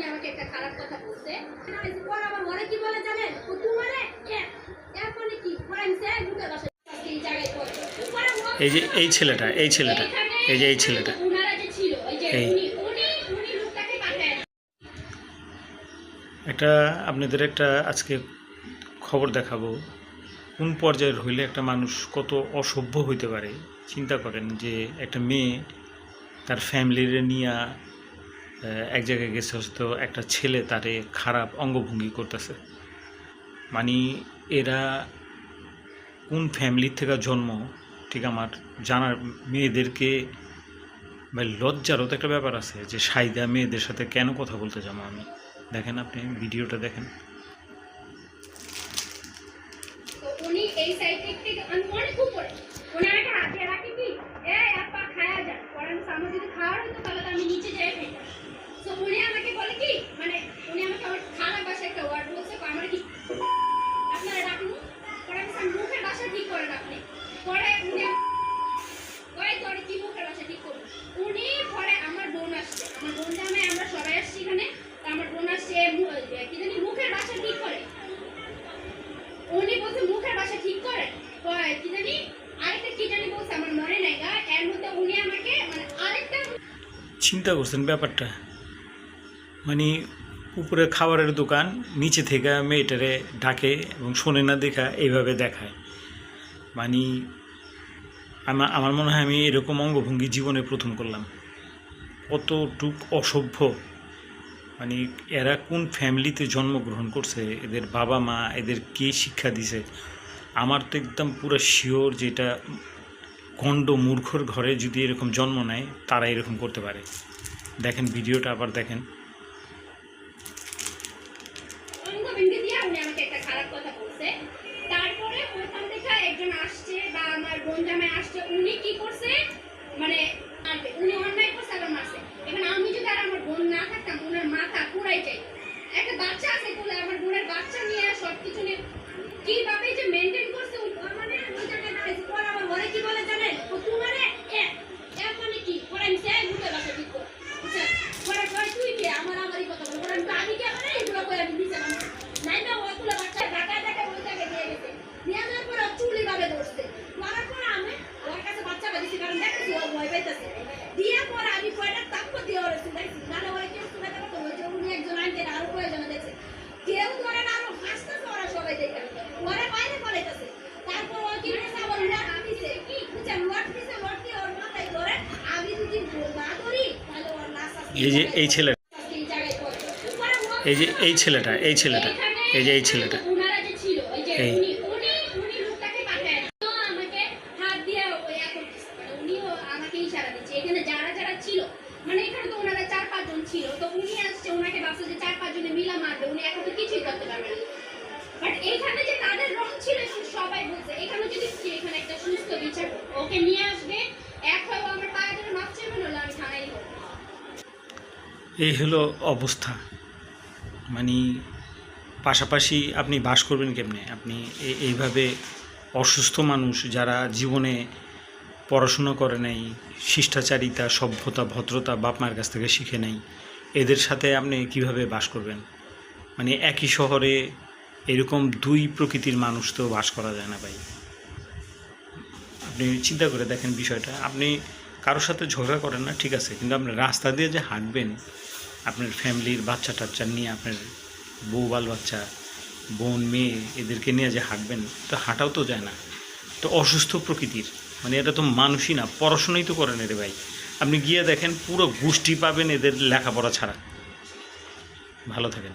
উনি আমাকে একটা খারাপ কথা বলছে। পরে আবার ওরে কি বলে জানেন? ও তোমারে এরপরে কি? পরে আমি স্যার বুকে বসে এই যে এই ছেলেটা এই ছেলেটা এই যে এই ছেলেটা। এই একটা আপনাদের একটা আজকে খবর দেখাবো। কোন পর্যায়ের হইলে একটা মানুষ কত অসভ্য হইতে পারে? চিন্তা করেন যে একটা মেয়ে তার ফ্যামিলির নিয়ে এক জায়গায় গেছে হয়তো একটা ছেলে তারে খারাপ অঙ্গভঙ্গি করতেছে। মানে এরা কোন ফ্যামিলির থেকে জন্ম, ঠিক আমার জানার মেয়েদেরকে, ভাই লজ্জারও তো একটা ব্যাপার আছে যে সাইদা মেয়েদের সাথে কেন কথা বলতে যাব আমি? দেখেন আপনি ভিডিওটা দেখেন। উনি এই সাইড থেকে রাখি কি এই আপা খায়া যান পরে আমি সামনে যদি খাওয়ার হতো তাহলে তো আমি নিচে যাই খাইতাম তো উনি আমাকে বলে কি মানে উনি আমাকে আমার খারাপ ভাষায় একটা ওয়ার্ড বলছে আমার কি আপনারা ডাকুন পরে আমি বললাম, মুখের ভাষা ঠিক করেন আপনি পরে উনি কয় তোর কি মুখের ভাষা ঠিক করব উনি পরে আমার বোন আসছে আমার বোন জামাই আমরা সবাই আসছি এখানে তা আমার বোন আসছে মু- কি জানি মুখের ভাষা ঠিক করে উনি বলছে মুখের ভাষা ঠিক করে? কি জানি? আরেকটা কি জানি বলছে, আমার মনে নাই গা। এর মধ্যে উনি আমাকে মানে আরেকটা চিন্তা করছেন ব্যাপারটা। মানে উপরে খাবারের দোকান, নিচে থেকে মেয়েটারে ডাকে এবং শোনে না দেখা, এইভাবে দেখায়। মানে আমার আমার মনে হয় আমি এরকম অঙ্গভঙ্গি জীবনে প্রথম করলাম। কতটুক অসভ্য। মানে এরা কোন ফ্যামিলিতে জন্মগ্রহণ করছে, এদের বাবা মা এদের কে শিক্ষা দিছে আমার তো একদম পুরো শিওর যেটা গণ্ড মূর্খর ঘরে যদি এরকম জন্ম নেয়, তারা এরকম করতে পারে। দেখেন ভিডিওটা আবার দেখেন। মানে একটা বাচ্চা আছে আমার বোনের বাচ্চা নিয়ে সব কিছু নিয়ে কীভাবে যে করছে মানে বলে জানেন? মানে কি? পরে আমি আমার আমারই কথা বলে। আমি আমি কে মানে। নাই না। ওগুলো বাচ্চা জায়গায় দিয়ে নিয়ে পরে ভাবে ধরছে। ধরার পরে আমি ওর কাছে বাচ্চা বাঁধিছি, কারণ দেখতেছি ও ভয় পাইতেছে। দিয়ে পরে আমি কয়টা তাপ্প দিয়ে ওরে শুনাইছি নাহলে ওরা কেউ শুনাইতে পারতো না যে উনি একজন আনতে আরও কয়েকজন দেখছে কেউ ধরে না আরও হাসতেছে ওরা সবাই দেখে ওরা বাইরে পড়াইতেছে তারপর ও কি করছে আবার লট দিছে কি বুঝছেন লট দিছে লট দিয়ে ওর মাথায় ধরে আমি যদি না ধরি তাহলে ওর লাশ আসছে এই যে এই ছেলে এই যে এই ছেলেটা এই ছেলেটা, এই যে এই ছেলেটা। এই। মানে এখানে তো ওনারা চার পাঁচজন ছিল তো উনি আসছে ওনাকে ভাবছে যে চার পাঁচজনে মিলা মারবে উনি এখন তো কিছুই করতে পারবে না বাট এইখানে যে তাদের রং ছিল সবাই বলছে, এখানে যদি এখানে একটা সুস্থ বিচার, ওকে নিয়ে এই হলো অবস্থা। মানে পাশাপাশি আপনি বাস করবেন কেমনে? আপনি এইভাবে অসুস্থ মানুষ যারা জীবনে পড়াশুনো করে নাই, শিষ্টাচারিতা, সভ্যতা, ভদ্রতা বাপ মার কাছ থেকে শিখে নাই, এদের সাথে আপনি কীভাবে বাস করবেন? মানে একই শহরে এরকম দুই প্রকৃতির মানুষ তো বাস করা যায় না ভাই। আপনি চিন্তা করে দেখেন বিষয়টা। আপনি কারোর সাথে ঝগড়া করেন না, ঠিক আছে। কিন্তু আপনি রাস্তা দিয়ে যে হাঁটবেন, আপনার ফ্যামিলির বাচ্চা টাচ্চা নিয়ে, আপনার বউ বাল বাচ্চা বোন, মেয়ে, এদেরকে নিয়ে যে হাঁটবেন, তো হাঁটাও তো যায় না। তো অসুস্থ প্রকৃতির মানে এটা তো মানুষই না, পড়াশোনাই তো করেন রে ভাই। আপনি গিয়ে দেখেন, পুরো গোষ্ঠী পাবেন এদের লেখাপড়া ছাড়া। ভালো থাকেন।